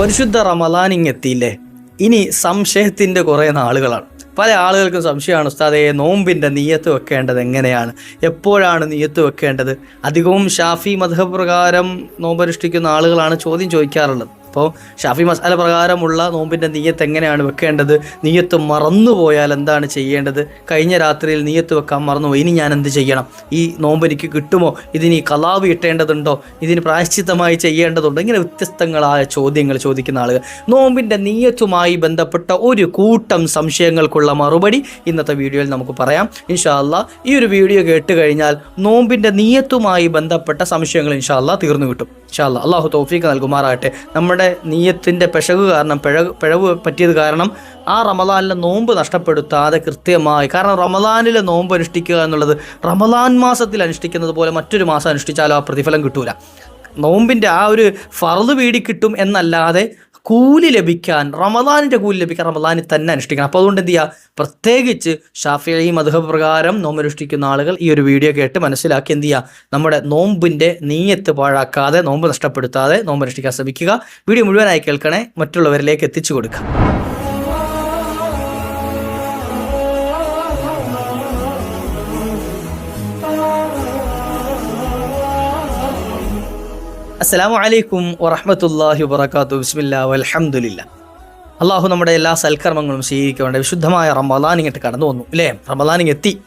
പരിശുദ്ധ റമലാൻ ഇങ്ങെത്തിയില്ലേ? ഇനി സംശയത്തിന്റെ കുറേ നാളുകളാണ്. പല ആളുകൾക്കും സംശയമാണ് ഉസ്താദെ നോമ്പിന്റെ നീയത്ത് വെക്കേണ്ടത് എങ്ങനെയാണ്? എപ്പോഴാണ് നീയത്ത് വെക്കേണ്ടത്? അധികവും ഷാഫി മതപ്രകാരം പ്രകാരം നോമ്പനുഷ്ഠിക്കുന്ന ആളുകളാണ് ചോദ്യം ചോദിക്കാറുള്ളത്. അപ്പോൾ ഷാഫി മസാല പ്രകാരമുള്ള നോമ്പിന്റെ നീയത്ത് എങ്ങനെയാണ് വെക്കേണ്ടത്? നീയത്ത് മറന്നുപോയാൽ എന്താണ് ചെയ്യേണ്ടത്? കഴിഞ്ഞ രാത്രിയിൽ നീയത്ത് വെക്കാൻ മറന്നുപോയി ഇനി ഞാൻ എന്ത് ചെയ്യണം? ഈ നോമ്പ് എനിക്ക് കിട്ടുമോ? ഇതിന് കലാവ് ഇട്ടേണ്ടതുണ്ടോ ഇതിന് പ്രായശ്ചിത്തമായി ചെയ്യേണ്ടതുണ്ടോ? ഇങ്ങനെ വ്യത്യസ്തങ്ങളായ ചോദ്യങ്ങൾ ചോദിക്കുന്ന ആളുകൾ. നോമ്പിന്റെ നീയത്തുമായി ബന്ധപ്പെട്ട ഒരു കൂട്ടം സംശയങ്ങൾക്കുള്ള മറുപടി ഇന്നത്തെ വീഡിയോയിൽ നമുക്ക് പറയാം. ഇൻഷാല്ല ഈ ഒരു വീഡിയോ കേട്ട് കഴിഞ്ഞാൽ നോമ്പിന്റെ നീയത്തുമായി ബന്ധപ്പെട്ട സംശയങ്ങൾ ഇൻഷാല്ല തീർന്നു കിട്ടും. ഇൻഷാല്ല അള്ളാഹു തോഫീക്ക് നൽകുമാറാകട്ടെ. നമ്മുടെ നീയത്തിന്റെ പിശക് കാരണം പിഴവ് പിഴവ് പറ്റിയത് കാരണം ആ റമദാനിലെ നോമ്പ് നഷ്ടപ്പെടുത്താതെ കൃത്യമായി. കാരണം റമദാനിലെ നോമ്പ് അനുഷ്ഠിക്കുക എന്നുള്ളത് റമദാൻ മാസത്തിൽ അനുഷ്ഠിക്കുന്നത് പോലെ മറ്റൊരു മാസം അനുഷ്ഠിച്ചാലും ആ പ്രതിഫലം കിട്ടൂല. നോമ്പിന്റെ ആ ഒരു ഫറു വീടി കിട്ടും എന്നല്ലാതെ കൂലി ലഭിക്കാൻ റമദാനിന്റെ കൂലി ലഭിക്കാൻ റമദാനിൽ തന്നെ അനുഷ്ഠിക്കണം. അപ്പോൾ അതുകൊണ്ട് എന്ത് ചെയ്യുക? പ്രത്യേകിച്ച് ഷാഫിഈ മധുഹ പ്രകാരം നോമ്പ് അനുഷ്ഠിക്കുന്ന ആളുകൾ ഈ ഒരു വീഡിയോ കേട്ട് മനസ്സിലാക്കി എന്ത് ചെയ്യുക? നമ്മുടെ നോമ്പിന്റെ നീയത്ത് പാഴാക്കാതെ നോമ്പ് നഷ്ടപ്പെടുത്താതെ നോമ്പ് അനുഷ്ഠിക്കാൻ ശ്രമിക്കുക. വീഡിയോ മുഴുവനായി കേൾക്കണേ മറ്റുള്ളവരിലേക്ക് എത്തിച്ചു കൊടുക്കുക. അസ്സലാമു അലൈക്കും വറഹമത്തല്ലാഹി വബറകാതുഹു. ബിസ്മില്ലാ വൽഹംദുലില്ലാ. അള്ളാഹു നമ്മുടെ എല്ലാ സൽക്കർമ്മങ്ങളും സ്വീകരിക്കേണ്ട വിശുദ്ധമായ റമദാൻ ഇങ്ങോട്ട് കടന്നു വന്നു അല്ലേ റമദാൻ എത്തി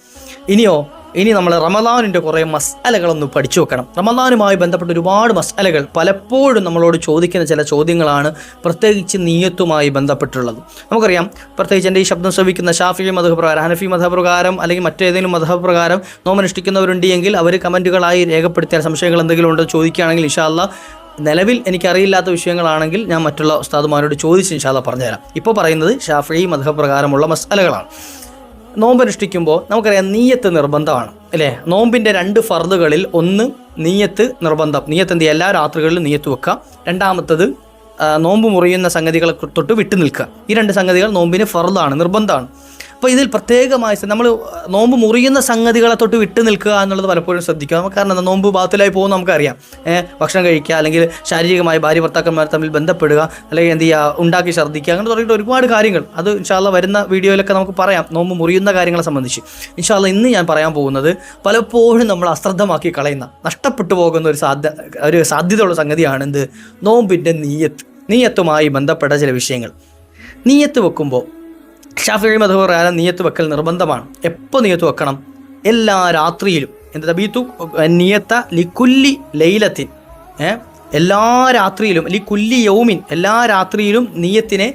ഇനിയോ ഇനി നമ്മൾ റമദാനിന്റെ കുറേ മസാലകളൊന്ന് പഠിച്ചു വെക്കണം. റമദാനുമായി ബന്ധപ്പെട്ട ഒരുപാട് മസാലകൾ പലപ്പോഴും നമ്മളോട് ചോദിക്കുന്ന ചില ചോദ്യങ്ങളാണ് പ്രത്യേകിച്ച് നീയത്തുമായി ബന്ധപ്പെട്ടുള്ളത്. നമുക്കറിയാം പ്രത്യേകിച്ച് എന്റെ ഈ ശബ്ദം ശ്രവിക്കുന്ന ഷാഫി മധു പ്രകാരം ഹനഫി മതപ്രകാരം അല്ലെങ്കിൽ മറ്റേതെങ്കിലും മതപ്രകാരം നോമനുഷ്ഠിക്കുന്നവരുണ്ട് എങ്കിൽ അവർ കമന്റുകളായി രേഖപ്പെടുത്തിയ സംശയങ്ങൾ എന്തെങ്കിലും ഉണ്ടോ ചോദിക്കുകയാണെങ്കിൽ ഇൻഷാല്ല നിലവിൽ എനിക്കറിയില്ലാത്ത വിഷയങ്ങളാണെങ്കിൽ ഞാൻ മറ്റുള്ള ഉസ്താദുമാരോട് ചോദിച്ച് ഇൻഷാല്ല പറഞ്ഞുതരാം. ഇപ്പോൾ പറയുന്നത് ഷാഫി മതപ്രകാരമുള്ള മസാലകളാണ്. നോമ്പനുഷ്ഠിക്കുമ്പോൾ നമുക്കറിയാം നീയത്ത് നിർബന്ധമാണ് അല്ലേ? നോമ്പിന്റെ രണ്ട് ഫർദുകളിൽ ഒന്ന് നീയത്ത് നിർബന്ധം. നീയത്ത് എന്ത് എല്ലാ രാത്രികളിലും നീയത്ത് വെക്കുക. രണ്ടാമത്തത് നോമ്പ് മുറിയുന്ന സംഗതികളെ തൊട്ട് വിട്ടു നിൽക്കുക. ഈ രണ്ട് സംഗതികൾ നോമ്പിന് ഫർദാണ് നിർബന്ധമാണ്. അപ്പോൾ ഇതിൽ പ്രത്യേകമായി നമ്മൾ നോമ്പ് മുറിയുന്ന സംഗതികളെ തൊട്ട് വിട്ടു നിൽക്കുക എന്നുള്ളത് പലപ്പോഴും ശ്രദ്ധിക്കുക. നമുക്ക് കാരണം എന്താ? നോമ്പ് ബാത്തിലായി പോകും നമുക്കറിയാം. ഭക്ഷണം കഴിക്കുക അല്ലെങ്കിൽ ശാരീരികമായി ഭാര്യ ഭർത്താക്കന്മാർ തമ്മിൽ ബന്ധപ്പെടുക അല്ലെങ്കിൽ എന്ത് ചെയ്യുക ഉണ്ടാക്കി ഛർദ്ദിക്കുക അങ്ങനെ തുടങ്ങിയിട്ട് ഒരുപാട് കാര്യങ്ങൾ. അത് ഇൻഷാല്ല വരുന്ന വീഡിയോയിലൊക്കെ നമുക്ക് പറയാം. നോമ്പ് മുറിയുന്ന കാര്യങ്ങളെ സംബന്ധിച്ച്. ഇൻഷാല്ല ഇന്ന് ഞാൻ പറയാൻ പോകുന്നത് പലപ്പോഴും നമ്മൾ അശ്രദ്ധമാക്കി കളയുന്ന നഷ്ടപ്പെട്ടു പോകുന്ന ഒരു സാധ്യ ഒരു സാധ്യതയുള്ള സംഗതിയാണ് എന്ത്? നോമ്പിന്റെ നീയത്ത് നീയത്തുമായി ബന്ധപ്പെട്ട ചില വിഷയങ്ങൾ. നീയത്ത് വെക്കുമ്പോൾ ഷാഫി മധു പ്രകാരം നീയത്ത് വെക്കൽ നിർബന്ധമാണ്. എപ്പോൾ നീയത്ത് വെക്കണം? എല്ലാ രാത്രിയിലും. എന്ത് തബീത്തു നിയത്ത ലിക്കുല്ലി ലൈലത്തിൻ എല്ലാ രാത്രിയിലും ലി കുല്ലി യൗമിൻ എല്ലാ രാത്രിയിലും നീയത്തിനെ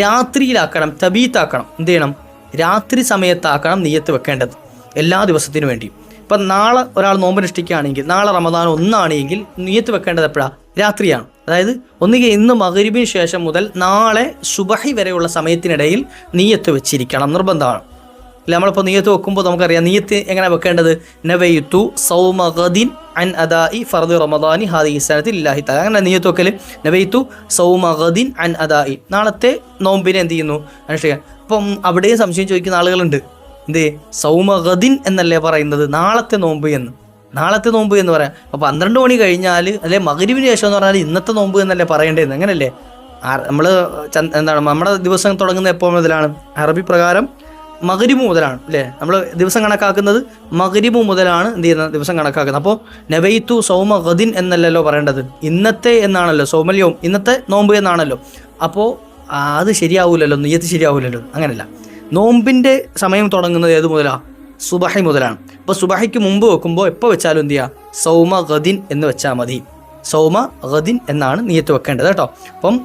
രാത്രിയിലാക്കണം തബീത്താക്കണം. എന്ത് ചെയ്യണം? രാത്രി സമയത്താക്കണം നീയത്ത് വെക്കേണ്ടത്. എല്ലാ ദിവസത്തിനു വേണ്ടി ഇപ്പം നാളെ ഒരാൾ നോമ്പനുഷ്ഠിക്കുകയാണെങ്കിൽ നാളെ റമദാൻ ഒന്നാണെങ്കിൽ നീയത്ത് വെക്കേണ്ടത് എപ്പോഴാണ് രാത്രിയാണ്. അതായത് ഒന്നുകിൽ ഇന്ന് മകരിബിന് ശേഷം മുതൽ നാളെ സുബഹി വരെയുള്ള സമയത്തിനിടയിൽ നീയത്ത് വെച്ചിരിക്കണം നിർബന്ധമാണ്. ഇല്ല നമ്മളിപ്പോൾ നീയത്ത് വെക്കുമ്പോൾ നമുക്കറിയാം നീയത്ത് എങ്ങനെ വെക്കേണ്ടത്? നവയുത്തു സൗമഗദിൻ അൻ അദായി ഫർദ് റമദാനി ഹാദി ഇസ്ലാനത്തിൽ ഇല്ലാഹി തല അങ്ങനെ നീയത്ത് വെക്കൽ നവയുത്തു സൗമഗദിൻ അൻ അദായി നാളത്തെ നോമ്പിനെ എന്ത് ചെയ്യുന്നു? അനുഷ്ഠിക്കാൻ. അപ്പം അവിടെയും സംശയം ചോദിക്കുന്ന ആളുകളുണ്ട്. എന്ത്? സൗമഗദിൻ എന്നല്ലേ പറയുന്നത്? നാളത്തെ നോമ്പ് എന്ന്. നാളത്തെ നോമ്പ് എന്ന് പറയാം. അപ്പോൾ പന്ത്രണ്ട് മണി കഴിഞ്ഞാൽ അല്ലെ മകരുവിന് ശേഷം എന്ന് പറഞ്ഞാൽ ഇന്നത്തെ നോമ്പ് എന്നല്ലേ പറയേണ്ടതെന്ന് അങ്ങനല്ലേ? നമ്മൾ എന്താണ് നമ്മുടെ ദിവസം തുടങ്ങുന്ന എപ്പോൾ മുതലാണ്? അറബി പ്രകാരം മകരിബ് മുതലാണ് അല്ലേ? നമ്മൾ ദിവസം കണക്കാക്കുന്നത് മകരിമു മുതലാണ് എന്ത് ചെയ്യുന്നത്? ദിവസം കണക്കാക്കുന്നത്. അപ്പോൾ നബൈത്തു സൗമ ഗദിൻ എന്നല്ലല്ലോ പറയേണ്ടത്. ഇന്നത്തെ എന്നാണല്ലോ സൗമല്യവും ഇന്നത്തെ നോമ്പ് എന്നാണല്ലോ. അപ്പോൾ അത് ശരിയാവൂലല്ലോ നെയ്യത്ത് ശരിയാവൂലല്ലോ അങ്ങനല്ല. നോമ്പിന്റെ സമയം തുടങ്ങുന്നത് ഏത് മുതലാണ് സുബഹി മുതലാണ്. അപ്പോൾ സുബഹിക്ക് മുമ്പ് വെക്കുമ്പോൾ എപ്പോൾ വെച്ചാലും എന്ത് സൗമ ഗദിൻ എന്ന് വെച്ചാൽ മതി. സൗമ ഗദിൻ എന്നാണ് നീയത്ത് വെക്കേണ്ടത് കേട്ടോ. അപ്പം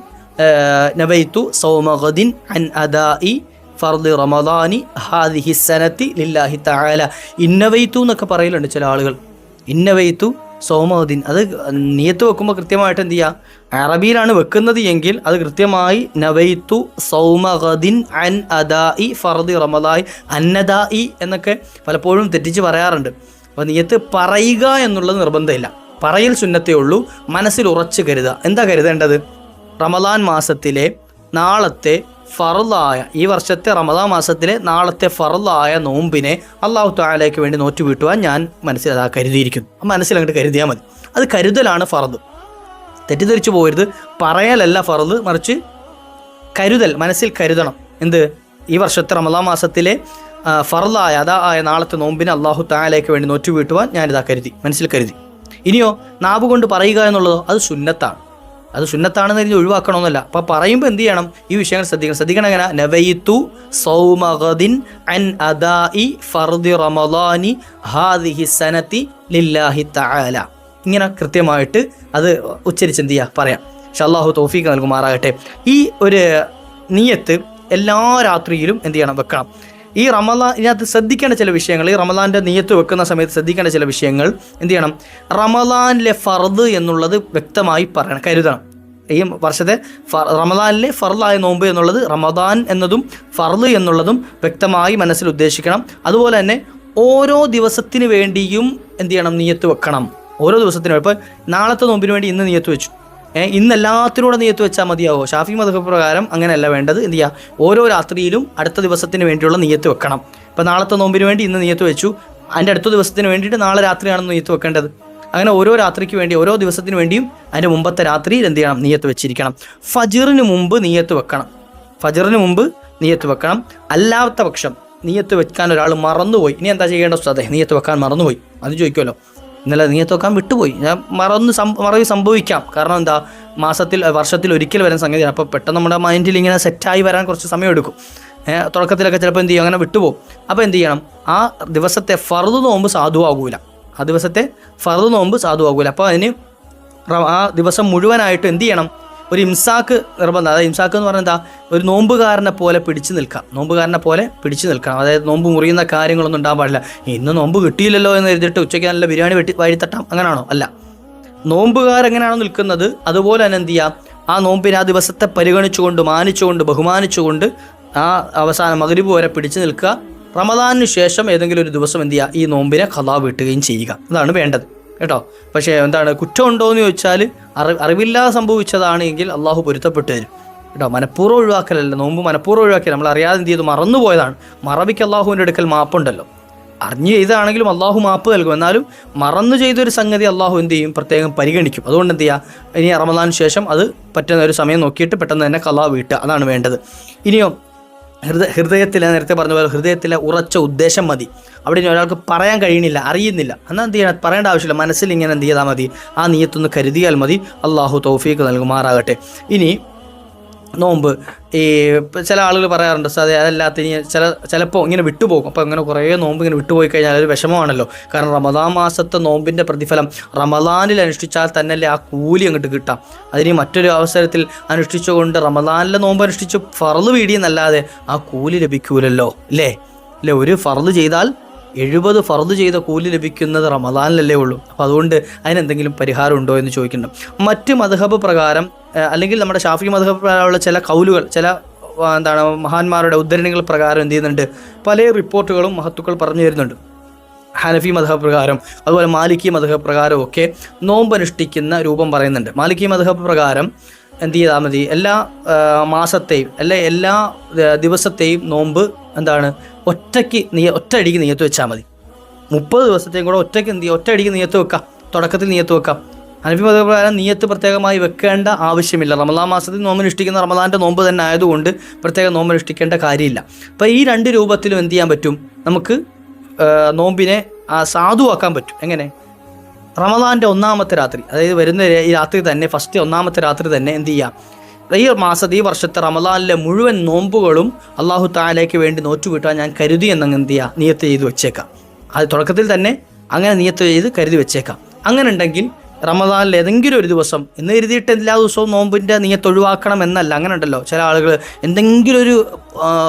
നബൈത്തു സൗമ ഗദിൻ അൻ അദായി ഫർദ് റമദാനി ഹാദിഹി സനത്തി ലില്ലാഹി താല ഇന്നവൈത്തു എന്നൊക്കെ പറയലുണ്ട് ചില ആളുകൾ. ഇന്നവൈത്തു സൗമദിൻ അത് നിയത്ത് വെക്കുമ്പോൾ കൃത്യമായിട്ട് എന്ത് ചെയ്യുക അറബിയിലാണ് വെക്കുന്നത് എങ്കിൽ അത് കൃത്യമായി നവൈത്തു സൗമഹദിൻ അൻ അദായി ഫർദി റമദായി അന്നദായി എന്നൊക്കെ പലപ്പോഴും തെറ്റിച്ച് പറയാറുണ്ട്. അപ്പോൾ നിയത്ത് പറയുക എന്നുള്ളത് നിർബന്ധമില്ല. പറയൽ സുന്നത്തേ ഉള്ളൂ മനസ്സിൽ ഉറച്ചു കരുതുക. എന്താ കരുതേണ്ടത്? റമദാൻ മാസത്തിലെ നാളത്തെ ഫറുദായ ഈ വർഷത്തെ റമദാ മാസത്തിലെ നാളത്തെ ഫറുദായ നോമ്പിനെ അള്ളാഹു താലയ്ക്ക് വേണ്ടി നോറ്റ് വീട്ടുവാൻ ഞാൻ മനസ്സിൽ അതാ കരുതിയിരിക്കുന്നു. മനസ്സിൽ അങ്ങോട്ട് കരുതിയാൽ മതി. അത് കരുതലാണ് ഫറദ്. തെറ്റിദ്ധരിച്ചു പോകരുത് പറയലല്ല ഫറദ്. മറിച്ച് കരുതൽ മനസ്സിൽ കരുതണം. എന്ത്? ഈ വർഷത്തെ റമദാ മാസത്തിലെ ആ, ഫറലായ അതാ ആയ നാളത്തെ നോമ്പിനെ അള്ളാഹു താലയ്ക്ക് വേണ്ടി നോറ്റു വീട്ടുവാൻ ഞാനിതാ കരുതി മനസ്സിൽ കരുതി. ഇനിയോ നാവ് കൊണ്ട് പറയുക എന്നുള്ളതോ? അത് സുന്നത്താണ്. അത് സുന്നത്താണെന്ന് കരുതി ഒഴിവാക്കണമെന്നല്ല. അപ്പോൾ പറയുമ്പോൾ എന്ത് ചെയ്യണം? ഈ വിഷയങ്ങൾ ശ്രദ്ധിക്കണം. ശ്രദ്ധിക്കണം എങ്ങനെ? നവയിത്തു സൗമഹദിൻ അൻ അദാഇ ഫർദി റമദാനി ഹാദിഹി സനത്തി ലില്ലാഹി തആല. ഇങ്ങനെ കൃത്യമായിട്ട് അത് ഉച്ചരിച്ച് എന്ത് ചെയ്യുക? പറയാം. അള്ളാഹു തോഫീക്ക് നൽകുമാറാകട്ടെ. ഈ ഒരു നീയത്ത് എല്ലാ രാത്രിയിലും എന്ത് ചെയ്യണം? വെക്കണം. ഈ റമലാൻ ഇതിനകത്ത് ശ്രദ്ധിക്കേണ്ട ചില വിഷയങ്ങൾ ഈ റമലാന്റെ നീയത്ത് വെക്കുന്ന സമയത്ത് ശ്രദ്ധിക്കേണ്ട ചില വിഷയങ്ങൾ എന്ത് ചെയ്യണം? റമദാനിലെ ഫർദ് എന്നുള്ളത് വ്യക്തമായി പറയണം കരുതണം. ഈ വർഷത്തെ റമദാനിലെ ഫർലായ നോമ്പ് എന്നുള്ളത് റമദാൻ എന്നതും ഫർദ് എന്നുള്ളതും വ്യക്തമായി മനസ്സിൽ ഉദ്ദേശിക്കണം. അതുപോലെ തന്നെ ഓരോ ദിവസത്തിന് വേണ്ടിയും എന്ത് ചെയ്യണം? നീയത്ത് വെക്കണം. ഓരോ ദിവസത്തിനും ഇപ്പോൾ നാളത്തെ നോമ്പിന് വേണ്ടി ഇന്ന് നീയത്ത് വെച്ചു. ഇന്ന് എല്ലാത്തിനൂടെ നീയത്ത് വെച്ചാൽ മതിയാവോ? ഷാഫി മതക പ്രകാരം അങ്ങനെയല്ല വേണ്ടത്. എന്ത് ചെയ്യുക ഓരോ രാത്രിയിലും അടുത്ത ദിവസത്തിന് വേണ്ടിയുള്ള നീയത്ത് വെക്കണം. ഇപ്പോൾ നാളത്തെ നോമ്പിന് വേണ്ടി ഇന്ന് നീയത്ത് വെച്ചു. അതിന്റെ അടുത്ത ദിവസത്തിന് വേണ്ടിയിട്ട് നാളെ രാത്രിയാണ് നീയത്ത് വെക്കേണ്ടത്. അങ്ങനെ ഓരോ രാത്രിക്ക് വേണ്ടി ഓരോ ദിവസത്തിന് വേണ്ടിയും അതിന്റെ മുമ്പത്തെ രാത്രിയിൽ എന്ത് ചെയ്യണം? നീയത്ത് വെച്ചിരിക്കണം. ഫജിറിന് മുമ്പ് നീയത്ത് വെക്കണം. ഫജിറിന് മുമ്പ് നീയത്ത് വെക്കണം. അല്ലാത്ത പക്ഷം നീയത്ത് വെക്കാൻ ഒരാൾ മറന്നുപോയി. ഇനി എന്താ ചെയ്യേണ്ട ഉസ്താദെ? നീയത്ത് വെക്കാൻ മറന്നുപോയി. അത് ചോദിക്കുമല്ലോ. ഇന്നലെ നീയത്ത് വെക്കാൻ വിട്ടുപോയി. ഞാൻ മറന്ന് മറവി സംഭവിക്കാം. കാരണം എന്താ മാസത്തിൽ വർഷത്തിൽ ഒരിക്കൽ വരുന്ന സംഗതിയാണ് അപ്പോൾ പെട്ടെന്ന് നമ്മുടെ മൈൻഡിൽ ഇങ്ങനെ സെറ്റായി വരാൻ കുറച്ച് സമയം എടുക്കും തുടക്കത്തിലൊക്കെ ചിലപ്പോൾ എന്ത് ചെയ്യും? അങ്ങനെ വിട്ടുപോകും അപ്പോൾ എന്ത് ചെയ്യണം? ആ ദിവസത്തെ ഫറുത് നോമ്പ് സാധുവാകൂല. ആ ദിവസത്തെ ഫറുത് നോമ്പ് സാധുവാകൂല. അപ്പോൾ അതിന് ആ ദിവസം മുഴുവനായിട്ട് എന്ത് ചെയ്യണം? ഒരു ഇംസാക്ക് നിർബന്ധം. അതായത് ഇംസാക്ക് എന്ന് പറഞ്ഞാൽ എന്താ? ഒരു നോമ്പുകാരനെ പോലെ പിടിച്ചു നിൽക്കാം. നോമ്പുകാരനെ പോലെ പിടിച്ചു നിൽക്കണം. അതായത് നോമ്പ് മുറിയുന്ന കാര്യങ്ങളൊന്നും ഉണ്ടാകാൻ പാടില്ല. ഇന്ന് നോമ്പ് കിട്ടിയില്ലല്ലോ എന്ന് എഴുതിയിട്ട് ഉച്ചയ്ക്ക് നല്ല ബിരിയാണി വെട്ടി വഴിത്തട്ടാം. അങ്ങനെയാണോ അല്ല. നോമ്പുകാരെങ്ങനെയാണോ നിൽക്കുന്നത്? അതുപോലെ തന്നെ എന്ത് ചെയ്യാം? ആ നോമ്പിനെ ആ ദിവസത്തെ പരിഗണിച്ചുകൊണ്ട് മാനിച്ചുകൊണ്ട് ബഹുമാനിച്ചുകൊണ്ട് ആ അവസാന മകരിബ് വരെ പിടിച്ചു നിൽക്കുക. റമദാനു ശേഷം ഏതെങ്കിലും ഒരു ദിവസം എന്ത് ചെയ്യുക? ഈ നോമ്പിനെ കഥാ വീട്ടുകയും ചെയ്യുക. അതാണ് വേണ്ടത്. കേട്ടോ? പക്ഷേ എന്താണ് കുറ്റമുണ്ടോ എന്ന് ചോദിച്ചാൽ അറി അറിവില്ലാതെ സംഭവിച്ചതാണെങ്കിൽ അള്ളാഹു പൊരുത്തപ്പെട്ടു തരും. കേട്ടോ? മനഃപൂർവം ഒഴിവാക്കലല്ല നോമ്പ് മനഃപൂർവം ഒഴിവാക്കി നമ്മൾ അറിയാതെ എന്ത് ചെയ്തു? മറന്നുപോയതാണ്. മറവിക്ക് അള്ളാഹുവിന്റെ അടുക്കൽ മാപ്പുണ്ടല്ലോ. അറിഞ്ഞു ചെയ്താണെങ്കിലും അള്ളാഹു മാപ്പ് നൽകും. എന്നാലും മറന്നു ചെയ്തൊരു സംഗതി അള്ളാഹു എന്ത് ചെയ്യും? പ്രത്യേകം പരിഗണിക്കും. അതുകൊണ്ട് എന്ത് ചെയ്യുക? ഇനി റമദാന് ശേഷം അത് പറ്റുന്ന ഒരു സമയം നോക്കിയിട്ട് പെട്ടെന്ന് തന്നെ കലാ വീട്ടുക. അതാണ് വേണ്ടത്. ഇനിയോ ഹൃദയ ഹൃദയത്തിലെ നേരത്തെ പറഞ്ഞ പോലെ ഹൃദയത്തിലെ ഉറച്ച ഉദ്ദേശം മതി. അവിടെ ഇനി ഒരാൾക്ക് പറയാൻ കഴിയുന്നില്ല അറിയുന്നില്ല. എന്നാൽ എന്ത് ചെയ്യണം പറയേണ്ട ആവശ്യമില്ല. മനസ്സിൽ ഇങ്ങനെ എന്ത് ചെയ്താൽ മതി? ആ നീയത്തൊന്ന് കരുതിയാൽ മതി. അള്ളാഹു തൗഫീക്ക് നൽകുമാറാകട്ടെ. ഇനി നോമ്പ്. ഈ ചില ആളുകൾ പറയാറുണ്ട് സാർ അതല്ലാത്ത ഇനി ചില ചിലപ്പോൾ ഇങ്ങനെ വിട്ടുപോകും. അപ്പോൾ അങ്ങനെ കുറേ നോമ്പ് ഇങ്ങനെ വിട്ടുപോയി കഴിഞ്ഞാൽ അതൊരു വിഷമമാണല്ലോ. കാരണം റമദാൻ മാസത്തെ നോമ്പിന്റെ പ്രതിഫലം റമദാനിൽ അനുഷ്ഠിച്ചാൽ തന്നെയല്ലേ ആ കൂലി അങ്ങോട്ട് കിട്ടാം. അതിന് മറ്റൊരു അവസരത്തിൽ അനുഷ്ഠിച്ചുകൊണ്ട് റമദാനിലെ നോമ്പ് അനുഷ്ഠിച്ച് ഫറൽ വീടിയെന്നല്ലാതെ ആ കൂലി ലഭിക്കൂലല്ലോ അല്ലേ? അല്ലേ? ഒരു ഫറൽ ചെയ്താൽ എഴുപത് ഫർദ് ചെയ്ത കൂലി ലഭിക്കുന്നത് റമദാനിലല്ലേ ഉള്ളൂ. അപ്പോൾ അതുകൊണ്ട് അതിനെന്തെങ്കിലും പരിഹാരം ഉണ്ടോ എന്ന് ചോദിക്കുന്നുണ്ട്. മറ്റ് മധഹബ് പ്രകാരം അല്ലെങ്കിൽ നമ്മുടെ ഷാഫി മധഹബ് പ്രകാരമുള്ള ചില കൗലുകൾ ചില എന്താണ് മഹാന്മാരുടെ ഉദ്ധരണികൾ പ്രകാരം എന്ത് ചെയ്യുന്നുണ്ട്? പല റിപ്പോർട്ടുകളും മഹത്തുക്കൾ പറഞ്ഞു തരുന്നുണ്ട്. ഹനഫി മധഹബ് പ്രകാരം അതുപോലെ മാലിക്കി മധഹബ് പ്രകാരം ഒക്കെ നോമ്പ് അനുഷ്ഠിക്കുന്ന രൂപം പറയുന്നുണ്ട്. മാലിക്കി മധഹബ് പ്രകാരം എന്ത് ചെയ്താൽ മതി? എല്ലാ മാസത്തെയും അല്ലെ എല്ലാ ദിവസത്തെയും നോമ്പ് എന്താണ് ഒറ്റയ്ക്ക് നീ ഒറ്റയടിക്ക് നീയത്ത് വെച്ചാൽ മതി. മുപ്പത് ദിവസത്തെയും കൂടെ ഒറ്റയ്ക്ക് എന്ത് ചെയ്യുക ഒറ്റയടിക്ക് നീയത്ത് വെക്കാം. തുടക്കത്തിൽ നീയത്ത് വെക്കാം. ഹനഫി മതപ്രകാരം നീയത്ത് പ്രത്യേകമായി വെക്കേണ്ട ആവശ്യമില്ല. റമദാൻ മാസത്തിൽ നോമ്പ് അനുഷ്ഠിക്കുന്ന റമദാന്റെ നോമ്പ് തന്നെ ആയതുകൊണ്ട് പ്രത്യേകം നോമ്പ് അനുഷ്ഠിക്കേണ്ട കാര്യമില്ല. അപ്പോൾ ഈ രണ്ട് രൂപത്തിലും എന്ത് ചെയ്യാൻ പറ്റും? നമുക്ക് നോമ്പിനെ സാധുവാക്കാൻ പറ്റും. എങ്ങനെ? റമദാന്റെ ഒന്നാമത്തെ രാത്രി. അതായത് വരുന്ന ഈ രാത്രി തന്നെ ഫസ്റ്റ് ഒന്നാമത്തെ രാത്രി തന്നെ എന്ത് ചെയ്യാം? ഈ മാസത്തെ ഈ വർഷത്തെ റമദാനിലെ മുഴുവൻ നോമ്പുകളും അള്ളാഹു താലേക്ക് വേണ്ടി നോറ്റുവിട്ടാൽ ഞാൻ കരുതി എന്നങ്ങ് എന്ത് ചെയ്യുക നിയത്ത് ചെയ്ത് വെച്ചേക്കാം. അത് തുടക്കത്തിൽ തന്നെ അങ്ങനെ നിയത്ത് ചെയ്ത് കരുതി വെച്ചേക്കാം. അങ്ങനെ ഉണ്ടെങ്കിൽ റമദാനിൽ ഏതെങ്കിലും ഒരു ദിവസം എന്ന് എഴുതിയിട്ട് എല്ലാ ദിവസവും നോമ്പിന്റെ നീയത്ത് ഒഴിവാക്കണം എന്നല്ല. അങ്ങനെ ഉണ്ടല്ലോ ചില ആളുകൾ എന്തെങ്കിലും ഒരു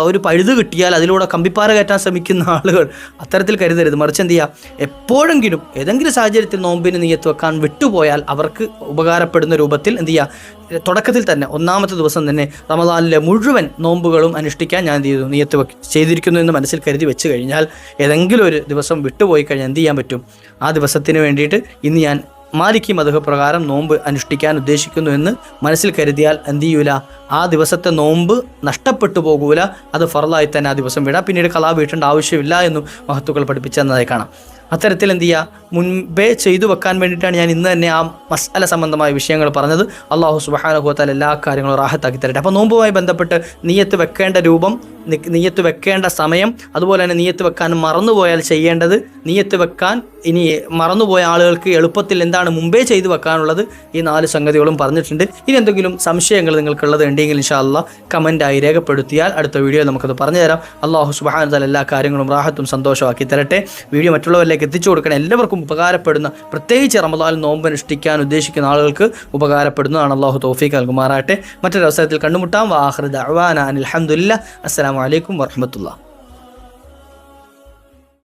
ഒരു പഴുത് കിട്ടിയാൽ അതിലൂടെ കമ്പിപ്പാറ കയറ്റാൻ ശ്രമിക്കുന്ന ആളുകൾ അത്തരത്തിൽ കരുതരുത്. മറിച്ച് എന്ത് ചെയ്യുക? എപ്പോഴെങ്കിലും ഏതെങ്കിലും സാഹചര്യത്തിൽ നോമ്പിന് നീയത്ത് വെക്കാൻ വിട്ടുപോയാൽ അവർക്ക് ഉപകാരപ്പെടുന്ന രൂപത്തിൽ എന്ത് ചെയ്യുക? തുടക്കത്തിൽ തന്നെ ഒന്നാമത്തെ ദിവസം തന്നെ റമദാനിലെ മുഴുവൻ നോമ്പുകളും അനുഷ്ഠിക്കാൻ ഞാൻ ചെയ്തു? നീയത്ത് ചെയ്തിരിക്കുന്നു എന്ന് മനസ്സിൽ കരുതി വെച്ച് കഴിഞ്ഞാൽ ഏതെങ്കിലും ഒരു ദിവസം വിട്ടുപോയി കഴിഞ്ഞാൽ എന്ത് ചെയ്യാൻ പറ്റും? ആ ദിവസത്തിന് വേണ്ടിയിട്ട് ഇന്ന് ഞാൻ മാലിക്കി പ്രകാരം നോമ്പ് അനുഷ്ഠിക്കാൻ ഉദ്ദേശിക്കുന്നു എന്ന് മനസ്സിൽ കരുതിയാൽ എന്ത് ചെയ്യൂല? ആ ദിവസത്തെ നോമ്പ് നഷ്ടപ്പെട്ടു പോകൂല. അത് ഫറലായി തന്നെ ആ ദിവസം വിടാം. പിന്നീട് കലാ വീട്ടേണ്ട ആവശ്യമില്ല എന്നും മഹത്തുക്കൾ പഠിപ്പിച്ചതായി കാണാം. അത്തരത്തിൽ എന്ത് ചെയ്യുക മുൻപേ ചെയ്തു വെക്കാൻ വേണ്ടിയിട്ടാണ് ഞാൻ ഇന്ന് തന്നെ ആ മസാല സംബന്ധമായ വിഷയങ്ങൾ പറഞ്ഞത്. അള്ളാഹു സുബാനുഭവത്താൽ എല്ലാ കാര്യങ്ങളും റാഹത്താക്കി തരട്ടെ. അപ്പോൾ നോമ്പുമായി ബന്ധപ്പെട്ട് നീയത്ത് വെക്കേണ്ട രൂപം നീയത്ത് വെക്കേണ്ട സമയം അതുപോലെ തന്നെ നീയത്ത് വെക്കാൻ മറന്നുപോയാൽ ചെയ്യേണ്ടത് നീയത്ത് വെക്കാൻ ഇനി മറന്നുപോയ ആളുകൾക്ക് എളുപ്പത്തിൽ എന്താണ് മുമ്പേ ചെയ്തു വെക്കാനുള്ളത് ഈ നാല് സംഗതികളും പറഞ്ഞിട്ടുണ്ട്. ഇനി എന്തെങ്കിലും സംശയങ്ങൾ നിങ്ങൾക്കുള്ളത് ഉണ്ടെങ്കിൽ ഇൻഷാല്ല കമന്റായി രേഖപ്പെടുത്തിയാൽ അടുത്ത വീഡിയോയിൽ നമുക്കത് പറഞ്ഞു തരാം അള്ളാഹു സുബാനത്താൽ എല്ലാ കാര്യങ്ങളും റാഹത്തും സന്തോഷമാക്കി തരട്ടെ. വീഡിയോ മറ്റുള്ളവരിലേക്ക് എത്തിച്ചു കൊടുക്കണം എല്ലാവർക്കും ഉപകാരപ്പെടുന്ന പ്രത്യേകിച്ച് റമദാൽ നോമ്പ് അനുഷ്ഠിക്കാൻ ഉദ്ദേശിക്കുന്ന ആളുകൾക്ക് ഉപകാരപ്പെടുന്നതാണ്. അള്ളാഹു തോഫീക്ക് നൽകുമാറാട്ടെ മറ്റൊരു അവസരത്തിൽ കണ്ടുമുട്ടാം വാഹൃദ് അവാന അനിൽഹമുല്ല അസ്സലാമു വലൈക്കും വറഹമത്തുള്ള